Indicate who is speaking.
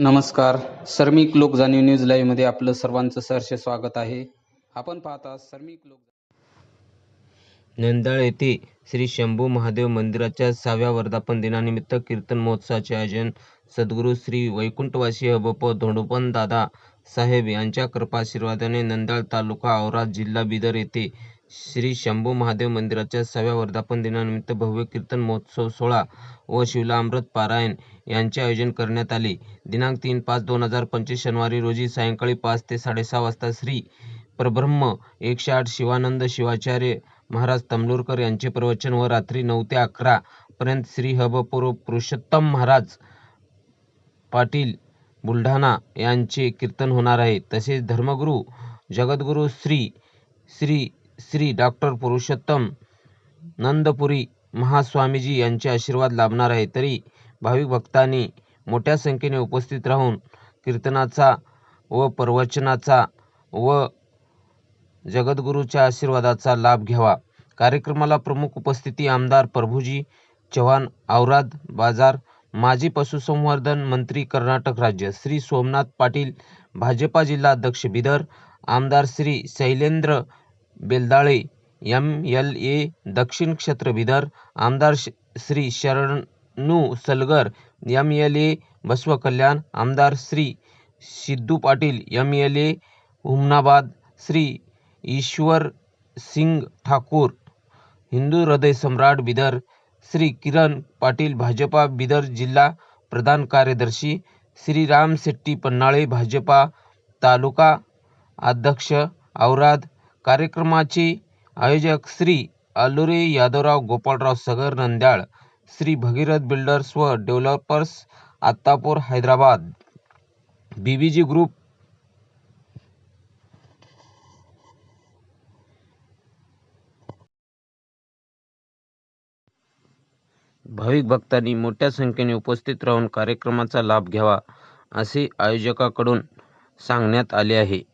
Speaker 1: नमस्कार. सर्मिक लोक जाणीव न्यूज लाईव्हमध्ये आपलं सर्वांचं सहर्ष स्वागत आहे. आपण पाहता सर्मिक लोक
Speaker 2: नंदाळ येथे श्री शंभू महादेव मंदिराच्या सहाव्या वर्धापन दिनानिमित्त कीर्तन महोत्सवाचे आयोजन सद्गुरू श्री वैकुंठवासी अबप धोंडोपन दादा साहेब यांच्या कृपाशीर्वादाने नंदाळ तालुका औरा जिल्हा बिदर येथे श्री शंभू महादेव मंदिराच्या सहाव्या वर्धापन दिनानिमित्त भव्य कीर्तन महोत्सव सोहळा व शिवलामृत पारायण यांचे आयोजन करण्यात आले. दिनांक तीन पाच दोन हजार पंचवीस शनिवारी रोजी सायंकाळी पाच ते साडेसहा वाजता श्री परब्रह्म एकशे आठ शिवानंद शिवाचार्य महाराज तमलोरकर यांचे प्रवचन व रात्री नऊ ते अकरा पर्यंत श्री हबपूर्व पुरुषोत्तम महाराज पाटील बुलढाणा यांचे कीर्तन होणार आहे. तसेच धर्मगुरू जगद्गुरू श्री श्री श्री डॉक्टर पुरुषोत्तम नंदपुरी महास्वामीजी यांचे आशीर्वाद लाभणार आहे. तरी भाविक भक्तांनी मोठ्या संख्येने उपस्थित राहून कीर्तनाचा व प्रवचनाचा व जगद्गुरूच्या आशीर्वादाचा लाभ घ्यावा. कार्यक्रमाला प्रमुख उपस्थिती आमदार प्रभूजी चव्हाण औराद बाजार माजी पशुसंवर्धन मंत्री कर्नाटक राज्य श्री सोमनाथ पाटील भाजपा जिल्हा अध्यक्ष बिदर आमदार Shri Shailendra Beldale M L A दक्षिण क्षेत्र बिदर आमदार श- Shri Sharanu Salagar M L A Basava Kalyan आमदार Shri Siddhu Patil M L A Humnabad Shri Ishwar Singh Thakur Hindu हृदय सम्राट बिदर श्री किरण पाटील भाजपा बिदर जिल्हा प्रधान कार्यदर्शी श्री राम शेट्टी पन्नाळे भाजपा तालुका अध्यक्ष औराद कार्यक्रमाचे आयोजक श्री आलुरे यादवराव गोपाळराव सगर नंद्याळ श्री भगीरथ बिल्डर्स व developers Attapur Hyderabad. BBG group. भाविक भक्तांनी मोठ्या संख्येने उपस्थित राहून कार्यक्रमाचा लाभ घ्यावा असे आयोजकाकडून सांगण्यात आले आहे.